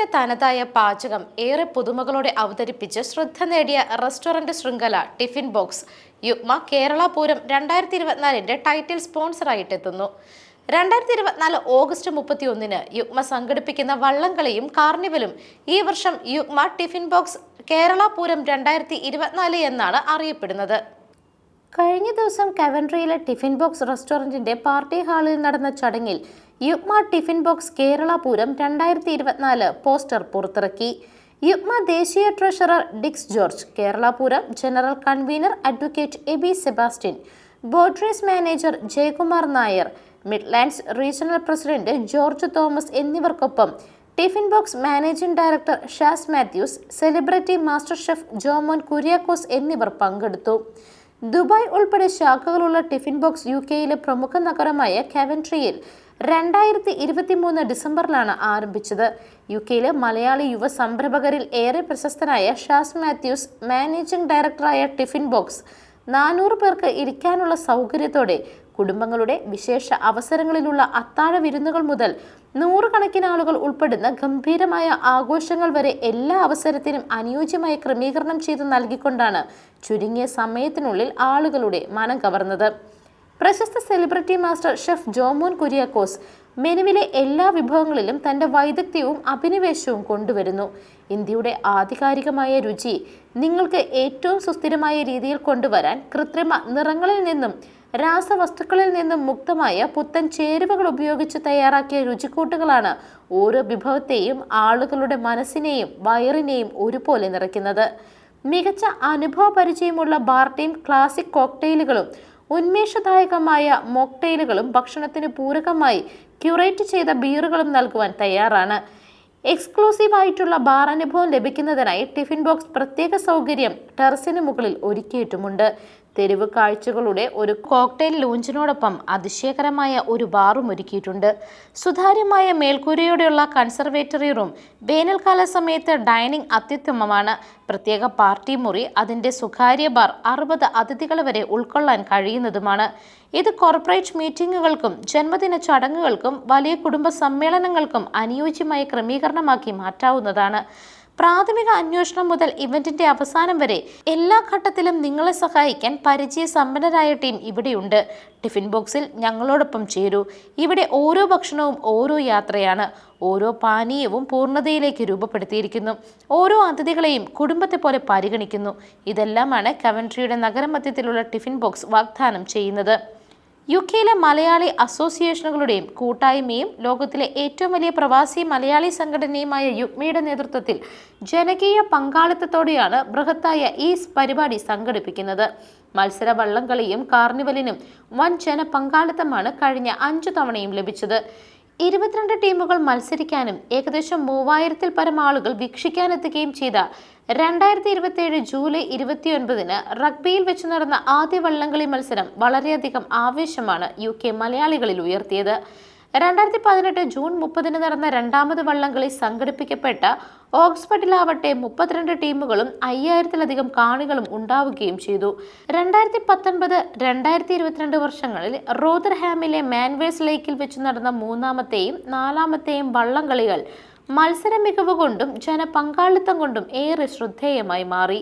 കേരളത്തിന്റെ തനതായ പാചകം ഏറെ പുതുമകളോടെ അവതരിപ്പിച്ച് ശ്രദ്ധ നേടിയ റെസ്റ്റോറന്റ് ശൃംഖല ടിഫിൻ ബോക്സ് യുഗ്മ കേരള പൂരം രണ്ടായിരത്തി ഇരുപത്തിനാലിന്റെ ടൈറ്റിൽ സ്പോൺസറായിട്ട് എത്തുന്നു രണ്ടായിരത്തി ഇരുപത്തിനാല് ഓഗസ്റ്റ് മുപ്പത്തി ഒന്നിന് യുഗ്മ സംഘടിപ്പിക്കുന്ന വള്ളംകളിയും കാർണിവലും ഈ വർഷം യുഗ്മ ടിഫിൻ ബോക്സ് കേരള പൂരം രണ്ടായിരത്തി ഇരുപത്തിനാല് എന്നാണ് അറിയപ്പെടുന്നത്. കഴിഞ്ഞ ദിവസം കവൻട്രിയിലെ ടിഫിൻ ബോക്സ് റെസ്റ്റോറന്റിന്റെ പാർട്ടി ഹാളിൽ നടന്ന ചടങ്ങിൽ യുഗ്മ ടിഫിൻ ബോക്സ് കേരള പൂരം രണ്ടായിരത്തി ഇരുപത്തിനാല് പോസ്റ്റർ പുറത്തിറക്കി. യുഗ്മ ദേശീയ treasurer Dix George Kerala Pooram general convener advocate Eby Sebastian boat race manager Jayakumar Nair Midlands regional president George Thomas എന്നിവർക്കൊപ്പം tiffin box managing director Shaz Mathews celebrity master chef Jomon Kuriakose എന്നിവർ പങ്കെടുത്തു. Dubai ഉൾപ്പെടെ ശാഖകളുള്ള tiffin box U കെയിലെ പ്രമുഖ നഗരമായ കവൻട്രിയിൽ രണ്ടായിരത്തി ഇരുപത്തി മൂന്ന് ഡിസംബറിലാണ് ആരംഭിച്ചത്. യു കെയിലെ മലയാളി യുവ സംരംഭകരിൽ ഏറെ പ്രശസ്തനായ ഷാസ് മാത്യൂസ് മാനേജിംഗ് ഡയറക്ടറായ ടിഫിൻ ബോക്സ് നാനൂറ് പേർക്ക് ഇരിക്കാനുള്ള സൗകര്യത്തോടെ കുടുംബങ്ങളുടെ വിശേഷ അവസരങ്ങളിലുള്ള അത്താഴ വിരുന്നുകൾ മുതൽ നൂറുകണക്കിന് ആളുകൾ ഉൾപ്പെടുന്ന ഗംഭീരമായ ആഘോഷങ്ങൾ വരെ എല്ലാ അവസരത്തിനും അനുയോജ്യമായ ക്രമീകരണം ചെയ്തു നൽകിക്കൊണ്ടാണ് ചുരുങ്ങിയ സമയത്തിനുള്ളിൽ ആളുകളുടെ മനം കവർന്നത്. പ്രശസ്ത celebrity master chef Jomon Kuriakose മെനുവിലെ എല്ലാ വിഭവങ്ങളിലും തന്റെ വൈദഗ്ധ്യവും അഭിനിവേശവും കൊണ്ടുവരുന്നു. ഇന്ത്യയുടെ ആധികാരികമായ രുചി നിങ്ങൾക്ക് ഏറ്റവും സുസ്ഥിരമായ രീതിയിൽ കൊണ്ടുവരാൻ കൃത്രിമ നിറങ്ങളിൽ നിന്നും രാസവസ്തുക്കളിൽ നിന്നും മുക്തമായ പുത്തൻ ചേരുവകൾ ഉപയോഗിച്ച് തയ്യാറാക്കിയ രുചിക്കൂട്ടുകളാണ് ഓരോ വിഭവത്തെയും ആളുകളുടെ മനസ്സിനെയും വയറിനെയും ഒരുപോലെ നിറയ്ക്കുന്നത്. മികച്ച അനുഭവ പരിചയമുള്ള ബാർ ക്ലാസിക് കോക്ടെയിലുകളും ഉന്മേഷദായകമായ മോക്ടെയിലുകളും ഭക്ഷണത്തിന് പൂരകമായി ക്യൂറേറ്റ് ചെയ്ത ബീറുകളും നൽകുവാൻ തയ്യാറാണ്. എക്സ്ക്ലൂസീവ് ആയിട്ടുള്ള ബാർ അനുഭവം ലഭിക്കുന്നതിനായി ടിഫിൻ ബോക്സ് പ്രത്യേക സൗകര്യം ടെറസിന് മുകളിൽ ഒരുക്കിയിട്ടുമുണ്ട്. തെരുവ് കാഴ്ചകളുടെ ഒരു കോക്ടെയിൽ ലോഞ്ചിനോടൊപ്പം അതിശയകരമായ ഒരു ബാറും ഒരുക്കിയിട്ടുണ്ട്. സുതാര്യമായ മേൽക്കൂരയോടെയുള്ള കൺസർവേറ്ററി റൂം വേനൽക്കാല സമയത്ത് ഡൈനിങ് അത്യുത്തമമാണ്. പ്രത്യേക പാർട്ടി മുറി അതിന്റെ സ്വകാര്യ ബാർ അറുപത് അതിഥികൾ വരെ ഉൾക്കൊള്ളാൻ കഴിയുന്നതുമാണ്. ഇത് കോർപ്പറേറ്റ് മീറ്റിങ്ങുകൾക്കും ജന്മദിന ചടങ്ങുകൾക്കും വലിയ കുടുംബ സമ്മേളനങ്ങൾക്കും അനുയോജ്യമായ ക്രമീകരണമാക്കി മാറ്റാവുന്നതാണ്. പ്രാഥമിക അന്വേഷണം മുതൽ ഇവന്റിന്റെ അവസാനം വരെ എല്ലാ ഘട്ടത്തിലും നിങ്ങളെ സഹായിക്കാൻ പരിചയ സമ്പന്നരായ ടീം ഇവിടെയുണ്ട്. ടിഫിൻ ബോക്സിൽ ഞങ്ങളോടൊപ്പം ചേരൂ. ഇവിടെ ഓരോ ഭക്ഷണവും ഓരോ യാത്രയാണ്. ഓരോ പാനീയവും പൂർണതയിലേക്ക് രൂപപ്പെടുത്തിയിരിക്കുന്നു. ഓരോ അതിഥികളെയും കുടുംബത്തെ പോലെ പരിഗണിക്കുന്നു. ഇതെല്ലാമാണ് കവൻട്രിയുടെ നഗരമധ്യത്തിലുള്ള ടിഫിൻ ബോക്സ് വാഗ്ദാനം ചെയ്യുന്നത്. യു കെയിലെ മലയാളി അസോസിയേഷനുകളുടെയും കൂട്ടായ്മയും ലോകത്തിലെ ഏറ്റവും വലിയ പ്രവാസി മലയാളി സംഘടനയുമായ യുഗ്മയുടെ നേതൃത്വത്തിൽ ജനകീയ പങ്കാളിത്തത്തോടെയാണ് ബൃഹത്തായ ഈ പരിപാടി സംഘടിപ്പിക്കുന്നത്. മത്സര വള്ളംകളിയും കാർണിവലിനും വൻ ജനപങ്കാളിത്തമാണ് കഴിഞ്ഞ അഞ്ചു തവണയും ലഭിച്ചത്. ഇരുപത്തിരണ്ട് ടീമുകൾ മത്സരിക്കാനും ഏകദേശം മൂവായിരത്തിൽ പരം ആളുകൾ വീക്ഷിക്കാനെത്തുകയും ചെയ്ത രണ്ടായിരത്തി ഇരുപത്തിയേഴ് ജൂലൈ ഇരുപത്തിയൊൻപതിന് റഗ്ബിയിൽ വെച്ച് നടന്ന ആദ്യ വള്ളംകളി മത്സരം വളരെയധികം ആവേശമാണ് യു കെ മലയാളികളിൽ ഉയർത്തിയത്. രണ്ടായിരത്തി പതിനെട്ട് ജൂൺ മുപ്പതിന് നടന്ന രണ്ടാമത് വള്ളംകളി സംഘടിപ്പിക്കപ്പെട്ട ഓക്സ്ഫർഡിലാവട്ടെ മുപ്പത്തിരണ്ട് ടീമുകളും അയ്യായിരത്തിലധികം കാണികളും ഉണ്ടാവുകയും ചെയ്തു. രണ്ടായിരത്തി പത്തൊൻപത് രണ്ടായിരത്തി ഇരുപത്തിരണ്ട് വർഷങ്ങളിൽ റോദർഹാമിലെ മാൻവേസ് ലേക്കിൽ വെച്ച് നടന്ന മൂന്നാമത്തെയും നാലാമത്തെയും വള്ളംകളികൾ മത്സര മികവ് കൊണ്ടും ജനപങ്കാളിത്തം കൊണ്ടും ഏറെ ശ്രദ്ധേയമായി മാറി.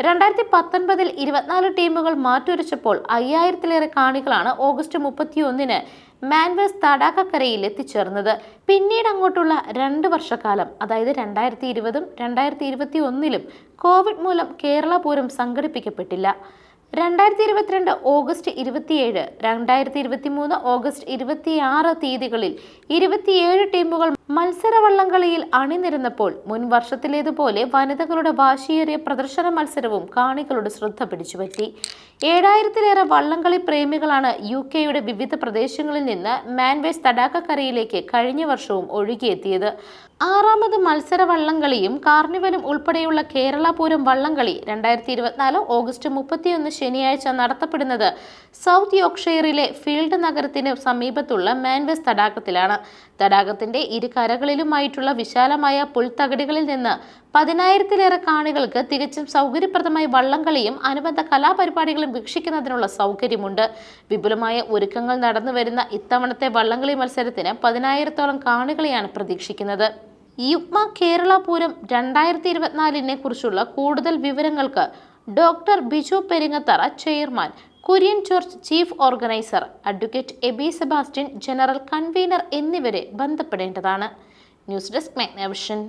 രണ്ടായിരത്തി പത്തൊൻപതിൽ ഇരുപത്തിനാല് ടീമുകൾ മാറ്റുരച്ചപ്പോൾ അയ്യായിരത്തിലേറെ കാണികളാണ് ഓഗസ്റ്റ് മുപ്പത്തിയൊന്നിന് മാൻവേഴ്സ് തടാകക്കരയിൽ എത്തിച്ചേർന്നത്. പിന്നീട് അങ്ങോട്ടുള്ള രണ്ട് വർഷക്കാലം അതായത് രണ്ടായിരത്തി ഇരുപതും രണ്ടായിരത്തി ഇരുപത്തി ഒന്നിലും കോവിഡ് മൂലം കേരള പൂരം സംഘടിപ്പിക്കപ്പെട്ടില്ല. രണ്ടായിരത്തി ഇരുപത്തിരണ്ട് ഓഗസ്റ്റ് ഇരുപത്തിയേഴ് രണ്ടായിരത്തി ഇരുപത്തി മൂന്ന് ഓഗസ്റ്റ് ഇരുപത്തിയാറ് തീയതികളിൽ ഇരുപത്തിയേഴ് ടീമുകൾ മത്സര വള്ളംകളിയിൽ അണിനിരന്നപ്പോൾ മുൻ വർഷത്തിലേതുപോലെ വനിതകളുടെ വാശിയേറിയ പ്രദർശന മത്സരവും കാണികളുടെ ശ്രദ്ധ പിടിച്ചുപറ്റി. ഏഴായിരത്തിലേറെ വള്ളംകളി പ്രേമികളാണ് യു കെയുടെ വിവിധ പ്രദേശങ്ങളിൽ നിന്ന് മാൻവേസ് തടാകക്കരയിലേക്ക് കഴിഞ്ഞ വർഷവും ഒഴുകിയെത്തിയത്. ആറാമത് മത്സര വള്ളംകളിയും കാർണിവലും ഉൾപ്പെടെയുള്ള കേരള പൂരം വള്ളംകളി രണ്ടായിരത്തി ഇരുപത്തിനാല് ഓഗസ്റ്റ് മുപ്പത്തിയൊന്ന് ശനിയാഴ്ച നടത്തപ്പെടുന്നത്. സൗത്ത് യോർക്ക്ഷയറിലെ ഫീൽഡ് നഗരത്തിന് സമീപത്തുള്ള മാൻവെസ് തടാകത്തിലാണ്. തടാകത്തിന്റെ ഇരു കരകളിലുമായിട്ടുള്ള വിശാലമായ പുൽത്തകടികളിൽ നിന്ന് പതിനായിരത്തിലേറെ കാണികൾക്ക് തികച്ചും സൗകര്യപ്രദമായി വള്ളംകളിയും അനുബന്ധ കലാപരിപാടികളും വീക്ഷിക്കുന്നതിനുള്ള സൗകര്യമുണ്ട്. വിപുലമായ ഒരുക്കങ്ങൾ നടന്നു വരുന്ന ഇത്തവണത്തെ വള്ളംകളി മത്സരത്തിന് പതിനായിരത്തോളം കാണികളെയാണ് പ്രതീക്ഷിക്കുന്നത്. യുഗ്മ കേരള പൂരം രണ്ടായിരത്തി ഇരുപത്തിനാലിനെ കുറിച്ചുള്ള കൂടുതൽ വിവരങ്ങൾക്ക് doctor Biju Peringathara chairman Kurian George chief organiser advocate Eby Sebastian general convener എന്നിവരെ ബന്ധപ്പെടേണ്ടതാണ്. News desk Magnavision.